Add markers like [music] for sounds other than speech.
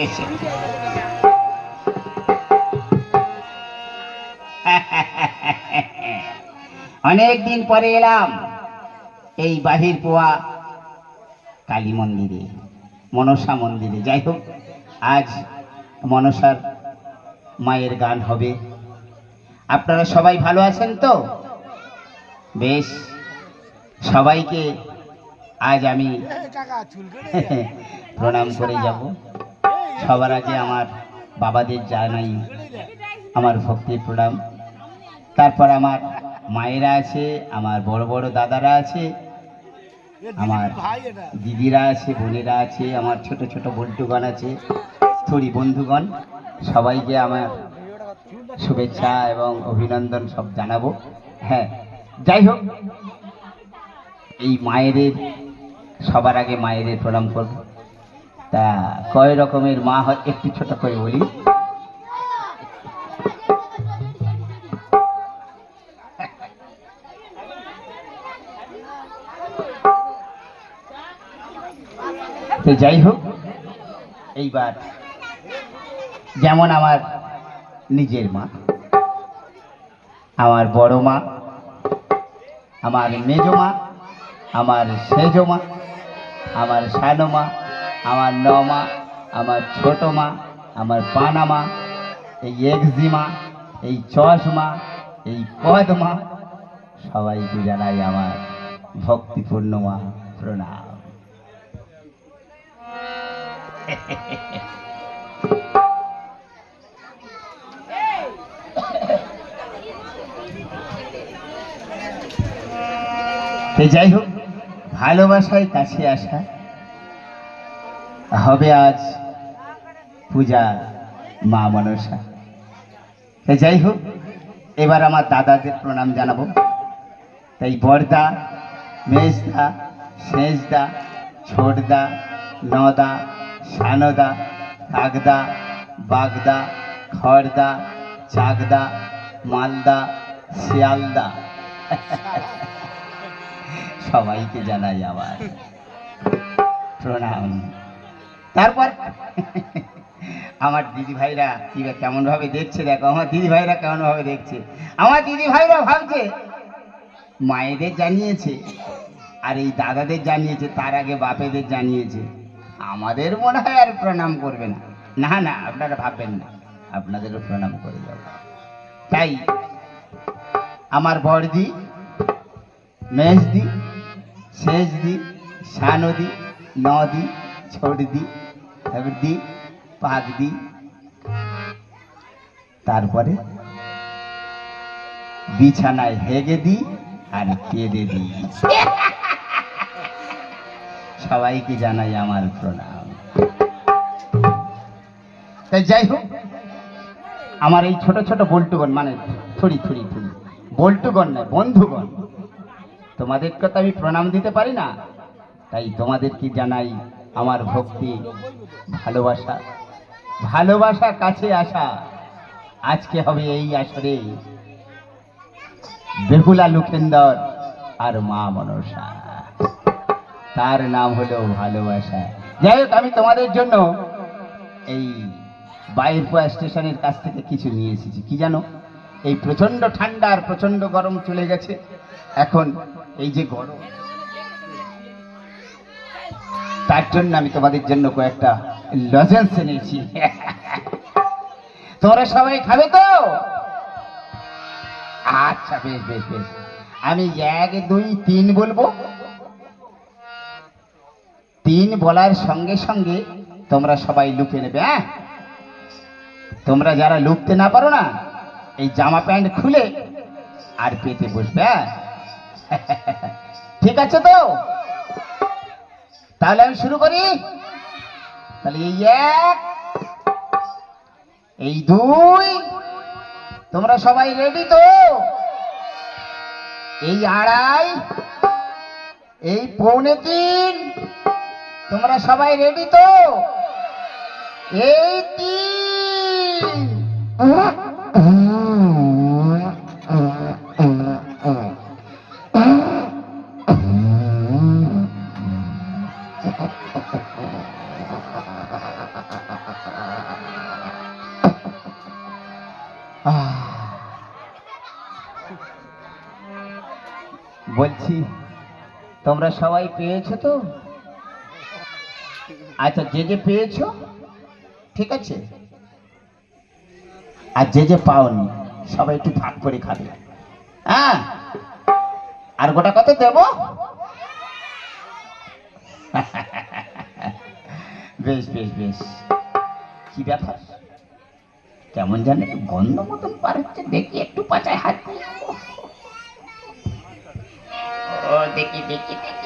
[laughs] অনেক দিন পরে এলাম এই বাহির পোয়া কালী মন্দিরে মনসা মন্দিরে। যাই হোক আজ মনসার মায়ের গান হবে। আপনারা সবাই ভালো আছেন তো? বেশ সবাইকে আজ আমি [laughs] প্রণাম করে যাব। সবার আগে আমার বাবাদের জানাই আমার ভক্তির প্রণাম। তারপর আমার মায়েরা আছে, আমার বড় বড় দাদারা আছে, আমার দিদিরা আছে, বোনেরা আছে, আমার ছোট ছোট বল্টুগণ আছে থরি বন্ধুগণ, সবাইকে আমার শুভেচ্ছা এবং অভিনন্দন সব জানাব। হ্যাঁ যাই হোক, এই মায়েদের, সবার আগে মায়েদের প্রণাম করব। তা কয় রকমের মা হয় একটু ছোট করে বলি। তো যাই হোক, এইবার যেমন আমার নিজের মা, আমার বড় মা, আমার মেজ মা, আমার সেজ মা, আমার সানো মা আমার ন মা আমার ছোট মা, আমার পানা মা, এই এক্সিমা এই চশমা এই কদমা সবাইকে জানাই আমার ভক্তিপূর্ণ মা, প্রণাম। যাই হোক, ভালোবাসায় কাছে আসা। হবে আজ পূজা মা মনসা। যাই হোক, এবার আমার দাদাদের প্রণাম জানাব। তাই বড়দা মেজদা, সেজদা, ছোটদা, নদা সানদা কাগদা বাগদা, খড়দা, চাকদা, মালদা, শিয়ালদা। সবাইকে জানাই আমার প্রণাম। তারপর? আমার দিদি ভাইরা কি কেমন ভাবে দেখছে দেখো, আমার দিদি ভাইরা কেমন ভাবে দেখছে? আমার দিদি ভাইরা ভাবছে, মায়েদের জানিয়েছে, আর এই দাদাদের জানিয়েছে, তার আগে বাপেদের জানিয়েছে। আমাদের মনে হয় আর প্রণাম করবে না। না না, আপনারা ভাববেন না। আপনাদেরও প্রণাম করে যাব তাই আমার বড়দি, মেজদি, শেষদি সানদি নদি, ছোটদি দি পাকদি তারপরে বিছানায় হেগে দি আর কেঁদে দি সবাইকে জানাই আমার প্রণাম। তাই যাই হোক, আমার এই ছোট ছোট বল্টুগণ মানে থুড়ি থুড়ি থুড়ি, বল্টুগণ নয়, বন্ধুগণ তোমাদেরকে তো আমি প্রণাম দিতে পারি না? তাই তোমাদেরকে জানাই আমার ভক্তি, ভালোবাসা ভালোবাসা কাছে আসা। আজকে হবে এই আসরে। বেহুলা লুখেন্দর আর মা মনসা। তার নাম হলো ভালোবাসা। যাই হোক, আমি তোমাদের জন্য এই বাইরপুয়া স্টেশনের কাছ থেকে কিছু নিয়ে এসেছি। কি জানো? এই প্রচণ্ড ঠান্ডা আর প্রচণ্ড গরম চলে গেছে। এখন এই যে গরম তার জন্য আমি তোমাদের জন্য কয়েকটা লজেন্স এনেছি। তোমরা সবাই খাবে তো? আচ্ছা বেশ বেশ বেশ। আমি এক, দুই, তিন বলব। তিন বলার সঙ্গে সঙ্গে তোমরা সবাই লুকে নেবে হ্যাঁ? তোমরা যারা লুকতে না পারো না, এই জামা প্যান্ট খুলে আর পেতে বসবে হ্যাঁ? ঠিক আছে তো? তাহলে আমি শুরু করি। তাহলে এই এক, এই দুই, তোমরা সবাই রেডি তো? এই আড়াই, এই পৌনে তিন, তোমরা সবাই রেডি তো? এই তিন। বলছি, তোমরা সবাই পেয়েছ তো? আচ্ছা যে যে পেয়েছ, ঠিক আছে? আর যে যে পাওনি, সবাই একটু ভাগ করে খাবে। হ্যাঁ? আর গোটা কত দেব? বেশ বেশ বেশ। কি ব্যাপার? কেমন জানে গন্ধ মতন পার হচ্ছে, দেখি একটু পাচায় হাত দেখি দেখি দেখি।